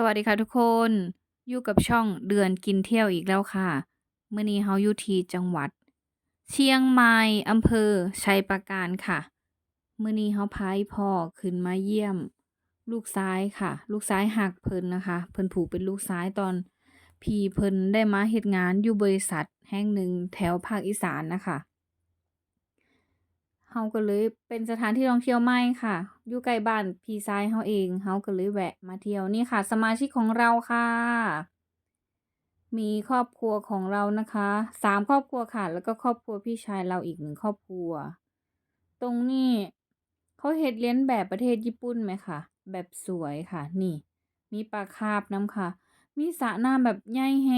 สวัสดีค่ะทุกคน อยู่กับช่องเดือนกินเที่ยวอีกแล้วค่ะ เมื้อนี้เราอยู่ที่จังหวัด เชียงใหม่อำเภอชัยปราการค่ะ เมื้อนี้เราพาอีพ่อขึ้นมาเยี่ยม ลูกซ้ายค่ะ ลูกซ้ายหักเพิ่นนะคะ เพิ่นผูกเป็นลูกซ้ายตอน พี่เพิ่นได้มาเฮ็ดงานอยู่บริษัทแห่งหนึ่งแถวภาคอีสานนะคะ เราก็เลยเป็นสถานที่ท่องเที่ยวใหม่ค่ะ อยู่ใกล้บ้านพี่ชายเราเองเราก็เลยแวะมาเที่ยวนี่ค่ะ สมาชิกของเราค่ะ มีครอบครัวของเรานะคะ3ครอบครัวค่ะ แล้วก็ครอบครัวพี่ชายเราอีก1ครอบครัว ตรงนี้เขาเฮ็ดเลี้ยนแบบประเทศญี่ปุ่นไหมคะ แบบสวยค่ะ นี่ มีปลาคาร์ปนำค่ะ มีสระน้ำแบบใหญ่แร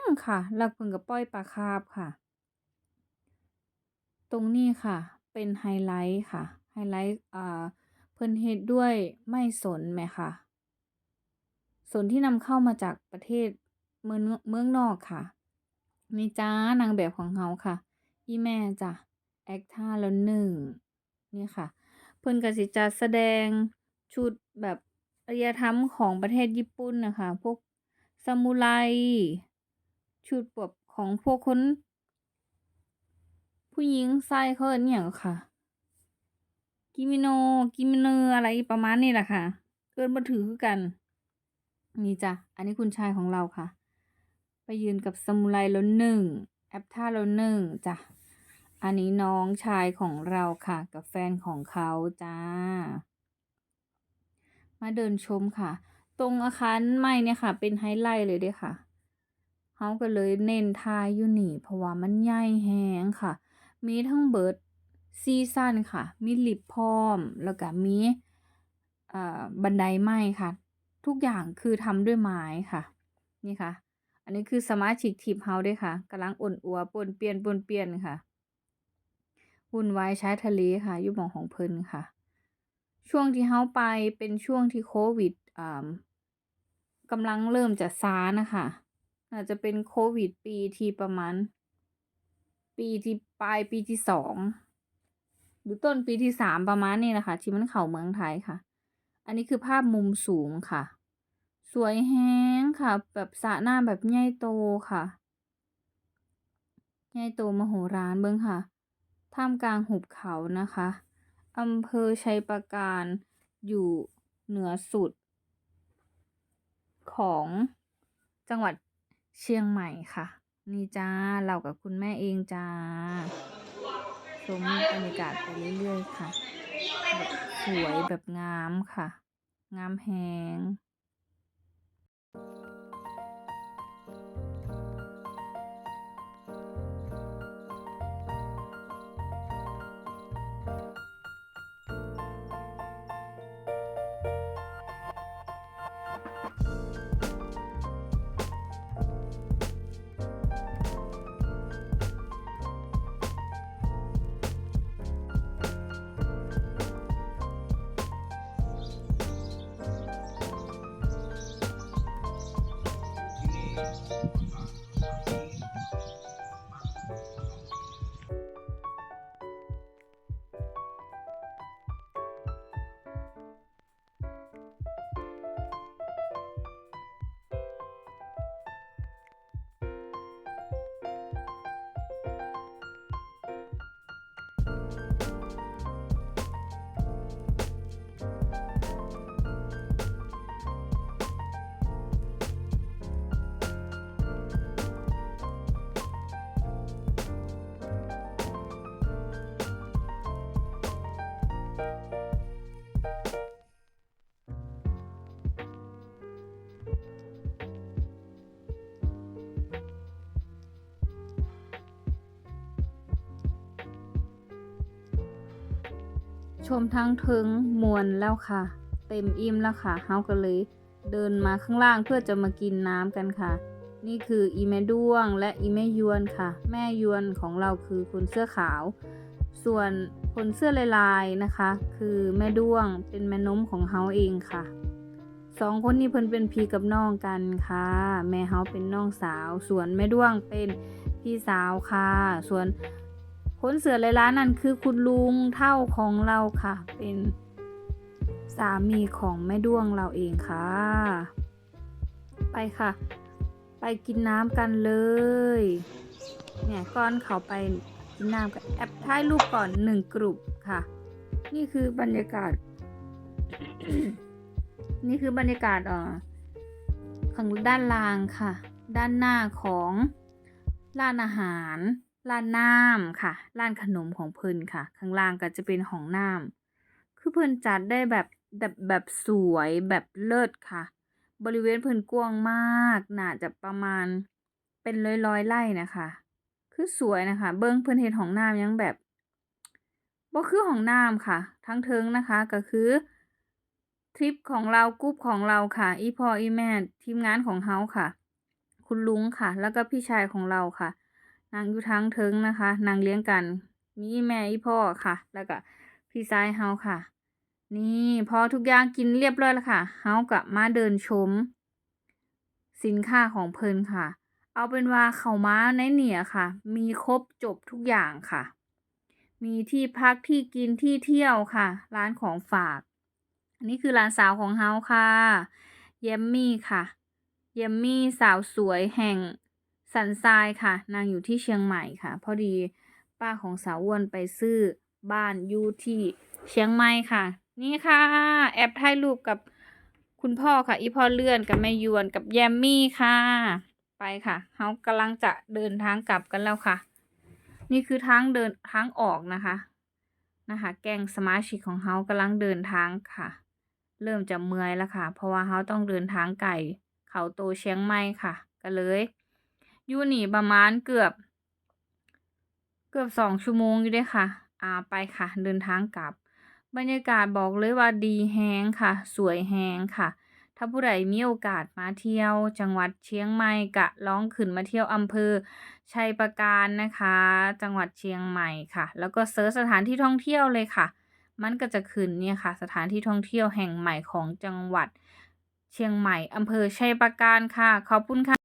งค่ะแล้วเพิ่นก็ปล่อยปลาคาร์ปค่ะ ตรงนี้ค่ะ เป็นไฮไลต์ค่ะ ไฮไลต์อ่าเพิ่นเฮ็ดด้วยไม้สนแหมค่ะสนที่นำเข้ามาจากประเทศเมืองเมืองนอกค่ะนี่จ้านางแบบของเราค่ะอีแม่จ้ะแอกท่าแล้วหนึ่งนี่ค่ะ เพิ่นก็สิจัดแสดงชุดแบบอารยธรรมของประเทศญี่ปุ่นนะคะ พวกซามูไรชุดแบบของพวกคน ผู้หญิงใส่เขาเนอิหยังค่ะ กิโมโน กิโมเนออะไรประมาณนี้แหละค่ะเอิ้นบ่ถูกคือกัน นี่จ้ะ อันนี้คุณชายของเราค่ะ ไปยืนกับซามูไรล้วหนึ่ง แอกท่าล้วหนึ่งจ้ะ อันนี้น้องชายของเราค่ะ กับแฟนของเขาจ้า มาเดินชมค่ะ ตรงอาคารไม้เนี่ยค่ะ เป็นไฮไลต์เลยเดะค่ะเราก็เลยเน้นถ่ายอยู่นี่ เพราะว่ามันใหญ่แรงค่ะ มีทั้งเบิดซีซันค่ะ มีลิฟต์พร้อม แล้วก็มีอ่าบันไดไม้ค่ะ ทุกอย่างคือทำด้วยไม้ค่ะ นี่ค่ะ อันนี้คือสมาชิกทริปเราเดะค่ะกำลังโอ้นอัวป้วนปนเปี้ยนค่ะวุ่นวายใชายทะเลค่ะอยู่หมองของเพิ่นค่ะ ช่วงที่เราไปเป็นช่วงที่โควิดอ่ากำลังเริ่มจะซานะค่ะน่าจะเป็นโควิดปีที่ประมาณ ปีที่ ปลายปีที่2หรือต้นปีที่3ประมาณนี้นะคะ ที่มันเข้าเมืองไทยค่ะ อันนี้คือภาพมุมสูงค่ะ สวยแรงค่ะ แบบสระน้ำแบบใหญ่โตค่ะใหญ่โตมโหฬารเบิ่งค่ะท่ามกลางหุบเขานะคะอำเภอชัยปราการอยู่เหนือสุด ของจังหวัดเชียงใหม่ค่ะ นี่จ้าเรากับคุณแม่เองจ้าชมบรรยากาศไปเรื่อยๆค่ะ แบบสวยแบบงามค่ะ งามแหง ชมทั้งเทิงมวนแล้วค่ะ เต็มอิ่มแล้วค่ะเราก็เลยเดินมาข้างล่างเพื่อจะมากินน้ำกันค่ะ นี่คืออีแม่ด้วงและอีแม่ยวนค่ะ แม่ยวนของเราคือคนเสื้อขาว ส่วนคนเสื้อลายๆนะคะ คือแม่ด้วงเป็นแม่นมของเฮาเองค่ะสองคนนี้เพิ่นเป็นพี่กับน้องกันค่ะ แม่เฮาเป็นน้องสาว ส่วนแม่ด้วงเป็นพี่สาวค่ะ ส่วน คนเสือลายล้านนั่นคือคุณลุงเท่าของเราค่ะ เป็นสามีของแม่ด้วงเราเองค่ะ ไปค่ะ ไปกินน้ำกันเลย เนี่ยก้อนเขาไปกินน้ำกันแอปถ่ายรูปก่อนหนึ่งกลุ่มค่ะ นี่คือบรรยากาศ นี่คือบรรยากาศอ่อข้างด้านล่างค่ะ ด้านหน้าของร้านอาหาร ร้านน้ำค่ะ ร้านขนมของเพิ่นค่ะ ข้างล่างก็จะเป็นของน้ำคือเพิ่นจัดได้แบบแบบแบบสวยแบบเลิศค่ะ บริเวณเพิ่นกว้างมาก น่าจะประมาณเป็นร้อยร้อยๆไร่นะคะ คือสวยนะคะ เบิ้งเพิ่นเฮ็ดของน้ำยังแบบบ่คือของน้ำค่ะ ทั้งเทิงนะคะก็คือทริปของเรากรุ๊ปของเราค่ะ อีพ่ออีแม่ทีมงานของเฮาค่ะ คุณลุงค่ะ แล้วก็พี่ชายของเราค่ะ นางอยู่ทั้งเทิงนะคะ นางเลี้ยงกัน มีแม่อีพ่อค่ะ แล้วก็พี่ชายเฮาค่ะ นี่พอทุกอย่างกินเรียบร้อยแล้วค่ะ เฮาก็มาเดินชม สินค้าของเพิ่นค่ะ เอาเป็นว่าเขามาในเหนียค่ะ มีครบจบทุกอย่างค่ะ มีที่พักที่กินที่เที่ยวค่ะ ร้านของฝาก อันนี้คือร้านสาวของเฮาค่ะ เยมมี่ค่ะ เยมมี่สาวสวยแห่ง สันทรายค่ะ นางอยู่ที่เชียงใหม่ค่ะ พอดีป้าของสาวอ้วนไปซื้อบ้านอยู่ที่เชียงใหม่ค่ะ นี่ค่ะ แอบถ่ายรูปกับคุณพ่อค่ะ อีพ่อเลื่อนกับแม่ยวนกับแยมมี่ค่ะ ไปค่ะเขากำลังจะเดินทางกลับกันแล้วค่ะ นี่คือทางเดินทางออกนะคะนะคะ แกงสมาชิกของเขากำลังเดินทางค่ะ เริ่มจะเมื่อยแล้วค่ะ เพราะว่าเขาต้องเดินทางไกลเขาโตเชียงใหม่ค่ะ ก็เลย อยู่นี่ประมาณเกือบ เกือบสองชั่วโมงอยู่เด้วยค่ะ อ่าไปค่ะ เดินทางกลับ บรรยากาศบอกเลยว่าดีแฮงค่ะ สวยแฮงค่ะ ถ้าผู้ใดมีโอกาสมาเที่ยว จังหวัดเชียงใหม่กะลองขึ้นมาเที่ยวอำเภอชัยประการนะคะ จังหวัดเชียงใหม่ค่ะ แล้วก็เซิร์ชสถานที่ท่องเที่ยวเลยค่ะ มันก็จะขึ้นเนี่ยค่ะ สถานที่ท่องเที่ยวแห่งใหม่ของจังหวัดเชียงใหม่อำเภอชัยประการค่ะ ขอบคุณค่ะ